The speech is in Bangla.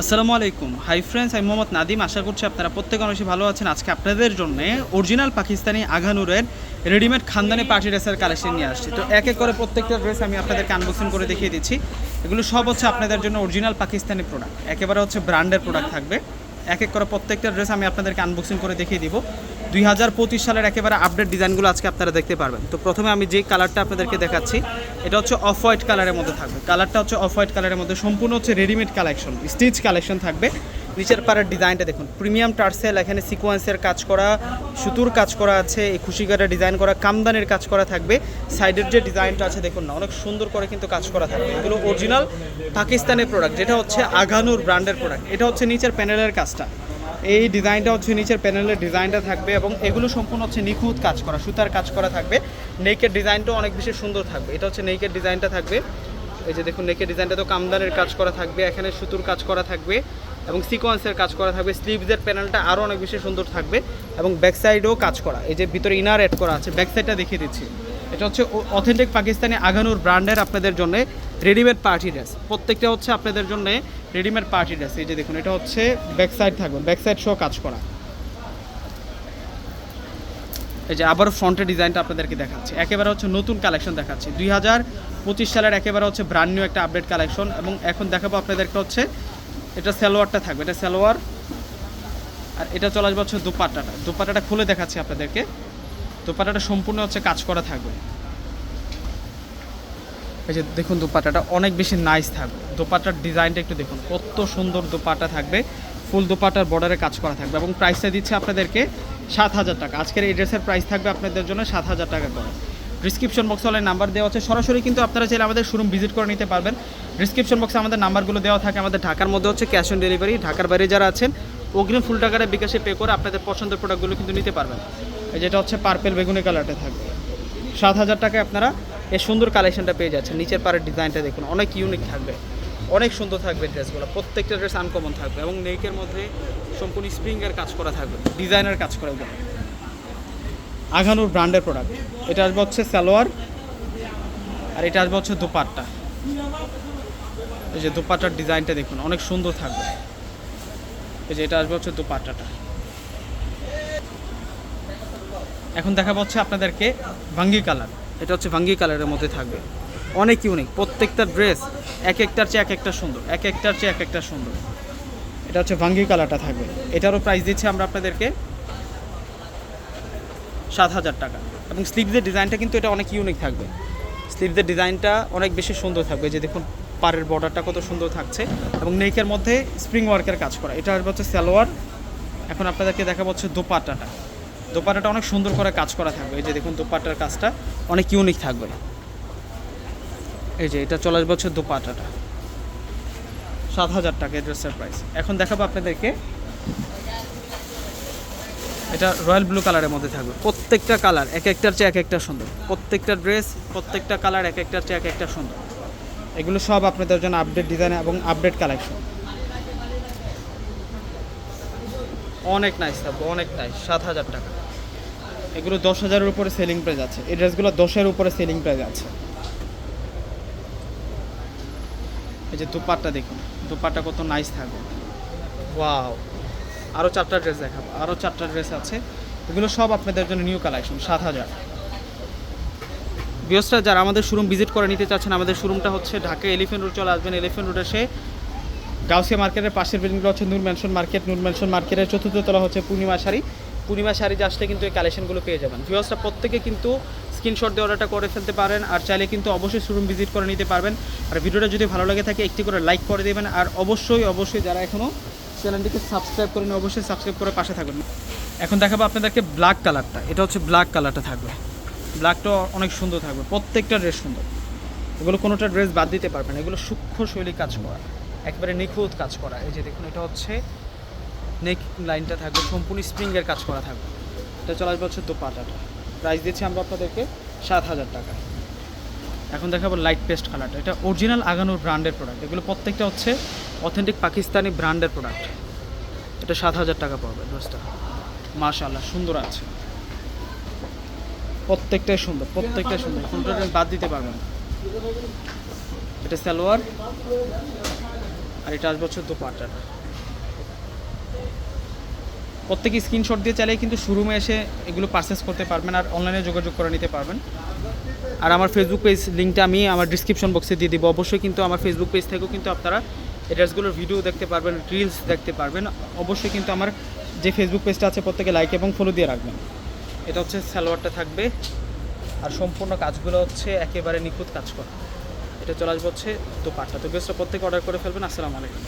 আসসালামু আলাইকুম। হাই ফ্রেন্ডস আমি মোহাম্মদ নাদিম। আশা করছি আপনারা প্রত্যেক মানুষই ভালো আছেন। আজকে আপনাদের জন্য অরিজিনাল পাকিস্তানি আঘানুরের রেডিমেড খানদানি পার্টি ড্রেসের কালেকশন নিয়ে আসছি। তো এক এক করে প্রত্যেকটা ড্রেস আমি আপনাদেরকে আনবক্সিং করে দেখিয়ে দিচ্ছি। এগুলো সব হচ্ছে আপনাদের জন্য অরিজিনাল পাকিস্তানি প্রোডাক্ট একেবারে হচ্ছে ব্র্যান্ডের প্রোডাক্ট থাকবে। এক এক করে প্রত্যেকটা ড্রেস আমি আপনাদেরকে আনবক্সিং করে দেখিয়ে দিব। দুই হাজার পঁচিশ সালের একেবারে আপডেট ডিজাইনগুলো আজকে আপনারা দেখতে পারবেন। তো প্রথমে আমি যে কালারটা আপনাদেরকে দেখাচ্ছি, এটা হচ্ছে অফ হোয়াইট কালারের মধ্যে থাকবে। কালারটা হচ্ছে অফ হোয়াইট কালারের মধ্যে সম্পূর্ণ হচ্ছে রেডিমেড কালেকশন স্টিচ কালেকশন থাকবে। নিচের পাড়ার ডিজাইনটা দেখুন প্রিমিয়াম টার্সেল এখানে সিকোয়েন্সের কাজ করা, সুতুর কাজ করা আছে, এই খুশিকাটা ডিজাইন করা, কামদানের কাজ করা থাকবে। সাইডের যে ডিজাইনটা আছে, দেখুন না, অনেক সুন্দর করে কিন্তু কাজ করা থাকবে। এগুলো অরিজিনাল পাকিস্তানের প্রোডাক্ট যেটা হচ্ছে আগানুর ব্র্যান্ডের প্রোডাক্ট এটা হচ্ছে নিচের প্যানেলের কাজটা। এই ডিজাইনটা হচ্ছে নিচের প্যানেলের ডিজাইনটা থাকবে এবং এগুলো সম্পূর্ণ হচ্ছে নিখুঁত কাজ করা, সুতার কাজ করা থাকবে। নেকের ডিজাইনটাও অনেক বেশি সুন্দর থাকবে। এটা হচ্ছে নেকের ডিজাইনটা থাকবে। এই যে দেখুন, নেকের ডিজাইনটা তো কামদানের কাজ করা থাকবে, এখানে সুতুর কাজ করা থাকবে এবং সিকোয়েন্সের কাজ করা থাকবে। স্লিভসের প্যানেলটা আরও অনেক বেশি সুন্দর থাকবে এবং ব্যাক সাইডেও কাজ করা। এই যে ভিতরে ইনার অ্যাড করা আছে, ব্যাক সাইডটা দেখিয়ে দিচ্ছি। এটা হচ্ছে অথেন্টিক পাকিস্তানি আগানুর ব্র্যান্ডের আপনাদের জন্য রেডিমেড পার্টি ড্রেস। প্রত্যেকটা হচ্ছে আপনাদের জন্য রেডিমেড পার্টি ড্রেস। এই যে দেখুন, এটা হচ্ছে ব্যাক সাইড থাকবে ব্যাক সাইড সহ কাজ করা। এই যে আবার ফ্রন্টের ডিজাইনটা আপনাদেরকে দেখাচ্ছি। একেবারে হচ্ছে নতুন কালেকশন দেখাচ্ছি। দুই হাজার পঁচিশ সালের একেবারে হচ্ছে ব্র্যান্ড নিউ একটা আপডেট কালেকশন এবং এখন দেখাবো আপনাদেরকে হচ্ছে, এটা সালোয়ারটা থাকবে। এটা সালোয়ার, আর এটা চলে আসবে হচ্ছে দুপাট্টাটা। দুপাট্টাটা খুলে দেখাচ্ছি আপনাদেরকে। দুপাট্টাটা সম্পূর্ণ হচ্ছে কাজ করা থাকবে। এই যে দেখুন দুপাট্টাটা অনেক বেশি নাইস থাকবে। দোপাট্টার ডিজাইনটা একটু দেখুন, কত সুন্দর দোপাট্টা থাকবে। ফুল দোপাট্টার বর্ডারে কাজ করা থাকবে এবং প্রাইসটা দিচ্ছে আপনাদেরকে সাত হাজার টাকা। আজকের এই ড্রেসের প্রাইস থাকবে আপনাদের জন্য সাত হাজার টাকা করে। ডিসক্রিপশন বক্সে অনলাইন নাম্বার দেওয়া আছে। সরাসরি কিন্তু আপনারা চাইলে আমাদের শোরুম ভিজিট করে নিতে পারবেন। ডিসক্রিপশন বক্সে আমাদের নাম্বারগুলো দেওয়া থাকে। আমাদের ঢাকার মধ্যে হচ্ছে ক্যাশ অন ডেলিভারি ঢাকার বাইরে যারা আছেন, অগ্রিম ফুল টাকাটা বিকাশে পে করে আপনাদের পছন্দের প্রোডাক্টগুলো কিন্তু নিতে পারবেন। যেটা হচ্ছে পার্পেল বেগুনি কালারটা থাকবে। সাত হাজার টাকায় আপনারা এই সুন্দর কালেকশনটা পেয়ে যাচ্ছেন। নিচের পাড়ের ডিজাইনটা দেখুন, অনেক ইউনিক থাকবে। অনেক সুন্দর থাকবে ড্রেসগুলো প্রত্যেকটা ড্রেস আনকমন থাকবে এবং নেকের মধ্যে সম্পূর্ণ স্প্রিংয়ের কাজ করা থাকবে ডিজাইনের কাজ করা এগুলো। আঘানুর ব্র্যান্ডের প্রোডাক্ট এটা আসবে হচ্ছে সালোয়ার, আর এটা আসবে হচ্ছে দুপাট্টা। এই যে দুপাট্টার ডিজাইনটা দেখুন, অনেক সুন্দর থাকবে। এই যে এটা আসবে হচ্ছে দুপাট্টাটা। এখন দেখা হচ্ছে আপনাদেরকে ভাঙ্গি কালার এটা হচ্ছে ভাঙ্গি কালারের মধ্যে থাকবে। অনেক ইউনিক প্রত্যেকটা ড্রেস এক একটার চেয়ে এক একটা সুন্দর, এক একটার চেয়ে এক একটা সুন্দর। এটা হচ্ছে ভাঙ্গি কালারটা থাকবে। এটারও প্রাইস দিচ্ছি আমরা আপনাদেরকে সাত হাজার টাকা। এবং স্লিভসের ডিজাইনটা কিন্তু এটা অনেক ইউনিক থাকবে। স্লিভসের ডিজাইনটা অনেক বেশি সুন্দর থাকবে। যে দেখুন, পাড়ের বর্ডারটা কত সুন্দর থাকছে। এবং নেকের মধ্যে স্প্রিং ওয়ার্কের কাজ করা। এটা হচ্ছে সালোয়ার। এখন আপনাদেরকে দেখা হচ্ছে দোপাট্টাটা। দোপাট্টাটা অনেক সুন্দর করে কাজ করা থাকবে। এই যে দেখুন দোপাট্টার কাজটা অনেক ইউনিক থাকবে। এই যে এটা চলে হচ্ছে দোপাট্টাটা। সাত হাজার টাকা ড্রেসের প্রাইস এখন দেখাবো আপনাদেরকে। এটা রয়্যাল ব্লু কালারের মধ্যে থাকবে। প্রত্যেকটা কালার এক একটার চেয়ে এক একটা সুন্দর। প্রত্যেকটা ড্রেস প্রত্যেকটা কালার এক একটার চেয়ে এক একটা সুন্দর। এগুলো সব আপনাদের জন্য আপডেট ডিজাইন এবং আপডেট কালেকশন অনেক নাইস থাকবে, অনেক নাইস সাত হাজার টাকা। এগুলো দশ হাজারের উপরে সেলিং প্রাইস আছে। এই ড্রেসগুলো দশের উপরে সেলিং প্রাইস আছে। এই যে দুপাট্টা দেখুন, দুপাট্টা কত নাইস থাকবে। ওয়াও আরও চারটা ড্রেস দেখাবো। আরও চারটা ড্রেস আছে। এগুলো সব আপনাদের জন্য নিউ কালেকশন সাত হাজার। বিয়সরা যারা আমাদের শোরুম ভিজিট করে নিতে চাচ্ছেন, আমাদের শোরুমটা হচ্ছে ঢাকা এলিফেন্ট রোড চলে আসবেন এলিফেন্ট রোড এসে। গাউসিয়া মার্কেটের পাশের বিল্ডিংগুলো হচ্ছে Noor mansion market Noor mansion মার্কেটের চতুর্থ তলা হচ্ছে পূর্ণিমা শাড়ি। পূর্ণিমা শাড়ি আসলে কিন্তু এই কালেকশনগুলো পেয়ে যাবেন। ভিউয়ার্সরা প্রত্যেকে কিন্তু স্ক্রিনশট দিয়ে অর্ডারটা করে ফেলতে পারেন আর চাইলে কিন্তু অবশ্যই শোরুম ভিজিট করে নিতে পারবেন। আর ভিডিওটা যদি ভালো লাগে থাকে, একটি করে লাইক করে দেবেন আর অবশ্যই অবশ্যই যারা এখনও চ্যানেলটিকে সাবস্ক্রাইব করেন অবশ্যই সাবস্ক্রাইব করে পাশে থাকবেন এখন দেখাবো আপনাদেরকে ব্ল্যাক কালারটা এটা হচ্ছে ব্ল্যাক কালারটা থাকবে। ব্ল্যাকটা অনেক সুন্দর থাকবে। প্রত্যেকটা ড্রেস সুন্দর। এগুলো কোনোটা ড্রেস বাদ দিতে পারবেন এগুলো সূক্ষ্ম শৈলী কাজ করা। একবারে নিখুঁত কাজ করা। এই যে দেখুন, এটা হচ্ছে নেক লাইনটা থাকবে, সম্পূর্ণ স্প্রিংয়ের কাজ করা থাকবে। এটা চলে আসবে হচ্ছে দোপাটাটা প্রাইস দিচ্ছি আমরা আপনাদেরকে সাত হাজার টাকা। এখন দেখাবো লাইট পেস্ট কালারটা এটা অরিজিনাল আগানোর ব্র্যান্ডের প্রোডাক্ট এগুলো প্রত্যেকটা হচ্ছে অথেন্টিক পাকিস্তানি ব্র্যান্ডের প্রোডাক্ট এটা সাত হাজার টাকা পড়বে ড্রেসটা মাশাল্লাহ সুন্দর আছে। প্রত্যেকটাই সুন্দর প্রত্যেকটাই সুন্দর। কোনটা বাদ দিতে পারবেন। এটা সালোয়ার। আর এটা আসবে হচ্ছে দোপাট্টাটা। প্রত্যেকে স্ক্রিনশট দিয়ে চাইলে কিন্তু শোরুমে এসে এগুলো পারচেস করতে পারবেন আর অনলাইনে যোগাযোগ করে নিতে পারবেন। আর আমার ফেসবুক পেজ লিঙ্কটা আমি আমার ডিসক্রিপশন বক্সে দিয়ে দিব। অবশ্যই কিন্তু আমার ফেসবুক পেজ থেকেও কিন্তু আপনারা এই ড্রেসগুলোর ভিডিও দেখতে পারবেন রিলস দেখতে পারবেন। অবশ্যই কিন্তু আমার যে ফেসবুক পেজটা আছে প্রত্যেকে লাইক এবং ফলো দিয়ে রাখবেন। এটা হচ্ছে সালোয়ারটা থাকবে। আর সম্পূর্ণ কাজগুলো হচ্ছে একেবারে নিখুঁত কাজ করা। এটা চলে আসবে হচ্ছে তো দোপাট্টা। তো বেস্টটা প্রত্যেকে অর্ডার করে ফেলবেন। আসসালামু আলাইকুম।